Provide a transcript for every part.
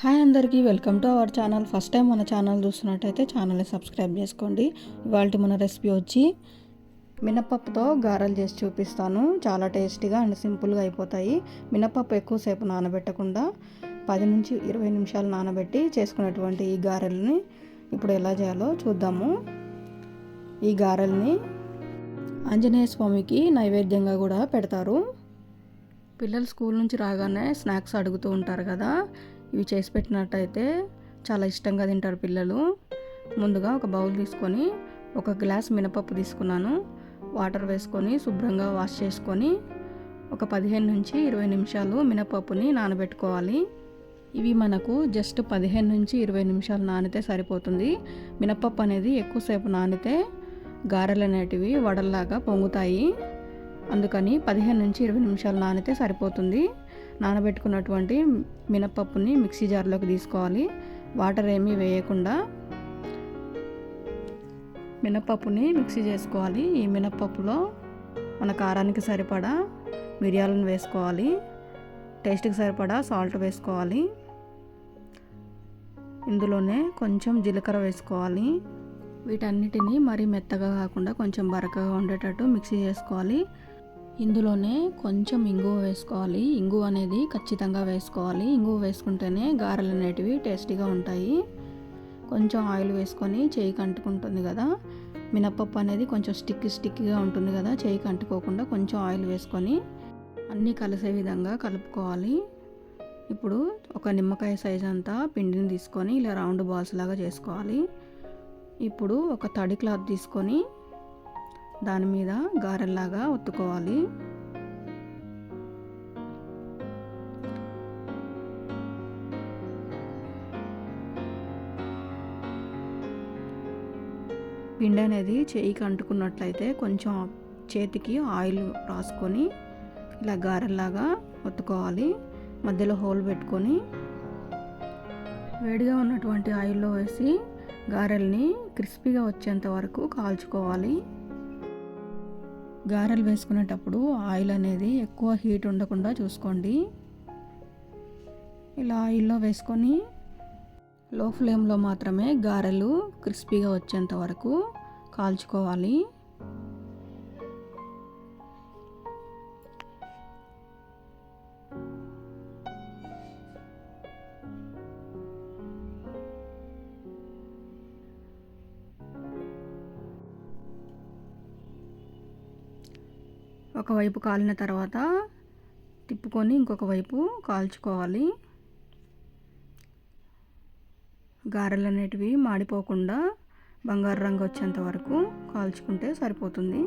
Hi అందరికీ welcome to our channel. First time మన channel చూస్తున్నట్టయితే ఛానల్ని సబ్స్క్రైబ్ చేసుకోండి. ఇవాళ మన రెసిపీ వచ్చి మినపప్పుతో గారెలు చేసి చూపిస్తాను. చాలా టేస్టీగా అండ్ సింపుల్గా అయిపోతాయి. మినపప్పు ఎక్కువసేపు నానబెట్టకుండా పది నుంచి ఇరవై నిమిషాలు నానబెట్టి చేసుకున్నటువంటి ఈ గారెల్ని ఇప్పుడు ఎలా చేయాలో చూద్దాము. ఈ గారెల్ని ఆంజనేయ స్వామికి నైవేద్యంగా కూడా పెడతారు. పిల్లలు స్కూల్ నుంచి రాగానే స్నాక్స్ అడుగుతూ ఉంటారు కదా ఇవి చేసి పెట్టినట్టయితే చాలా ఇష్టంగా తింటారు పిల్లలు. ముందుగా ఒక బౌల్ తీసుకొని ఒక గ్లాస్ మినపప్పు తీసుకున్నాను. వాటర్ వేసుకొని శుభ్రంగా వాష్ చేసుకొని ఒక పదిహేను నుంచి ఇరవై నిమిషాలు మినపప్పుని నానబెట్టుకోవాలి. ఇవి మనకు జస్ట్ పదిహేను నుంచి ఇరవై నిమిషాలు నానితే సరిపోతుంది. మినపప్పు అనేది ఎక్కువసేపు నానితే గారెలు అనేటివి వడల్లాగా పొంగుతాయి. అందుకని పదిహేను నుంచి ఇరవై నిమిషాలు నానితే సరిపోతుంది. నానబెట్టుకున్నటువంటి మినపప్పుని మిక్సీ జార్లోకి తీసుకోవాలి. వాటర్ ఏమీ వేయకుండా మినపప్పుని మిక్సీ చేసుకోవాలి. ఈ మినపప్పులో మన కారానికి సరిపడా మిరియాలను వేసుకోవాలి. టేస్ట్కి సరిపడా సాల్ట్ వేసుకోవాలి. ఇందులోనే కొంచెం జీలకర్ర వేసుకోవాలి. వీటన్నిటిని మరీ మెత్తగా కాకుండా కొంచెం బరకగా ఉండేటట్టు మిక్సీ చేసుకోవాలి. ఇందులోనే కొంచెం ఇంగువ వేసుకోవాలి. ఇంగువ అనేది ఖచ్చితంగా వేసుకోవాలి. ఇంగువ వేసుకుంటేనే గారెలు అనేటివి టేస్టీగా ఉంటాయి. కొంచెం ఆయిల్ వేసుకొని చేయికి అంటుకుంటుంది కదా. మినప్పప్పు అనేది కొంచెం స్టిక్ స్టిక్గా ఉంటుంది కదా. చేయికి అంటుకోకుండా కొంచెం ఆయిల్ వేసుకొని అన్నీ కలిసే విధంగా కలుపుకోవాలి. ఇప్పుడు ఒక నిమ్మకాయ సైజ్ అంతా పిండిని తీసుకొని ఇలా రౌండ్ బాల్స్ లాగా చేసుకోవాలి. ఇప్పుడు ఒక తడి క్లాత్ తీసుకొని దాని మీద గారెల్లాగా ఒత్తుకోవాలి. పిండి అనేది చేయికి అంటుకున్నట్లయితే కొంచెం చేతికి ఆయిల్ రాసుకొని ఇలా గారెల్లాగా ఒత్తుకోవాలి. మధ్యలో హోల్ పెట్టుకొని వేడిగా ఉన్నటువంటి ఆయిల్లో వేసి గారెల్ని క్రిస్పీగా వచ్చేంత వరకు కాల్చుకోవాలి. గారెలు వేసుకునేటప్పుడు ఆయిల్ అనేది ఎక్కువ హీట్ ఉండకుండా చూసుకోండి. ఇలా ఆయిల్లో వేసుకొని లో ఫ్లేమ్లో మాత్రమే గారెలు క్రిస్పీగా వచ్చేంత వరకు కాల్చుకోవాలి. ఒకవైపు కాలిన తర్వాత తిప్పుకొని ఇంకొక వైపు కాల్చుకోవాలి. గారెలు అనేటివి మాడిపోకుండా బంగారు రంగు వచ్చేంత వరకు కాల్చుకుంటే సరిపోతుంది.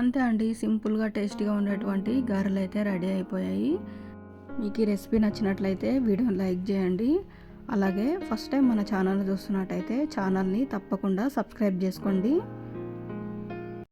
అంతే అండి సింపుల్గా టేస్టీగా ఉండేటువంటి గారెలు అయితే రెడీ అయిపోయాయి. మీకు ఈ రెసిపీ నచ్చినట్లయితే వీడియోని లైక్ చేయండి. అలాగే ఫస్ట్ టైం మన ఛానల్ చూస్తున్నట్టయితే ఛానల్ని తప్పకుండా సబ్స్క్రైబ్ చేసుకోండి.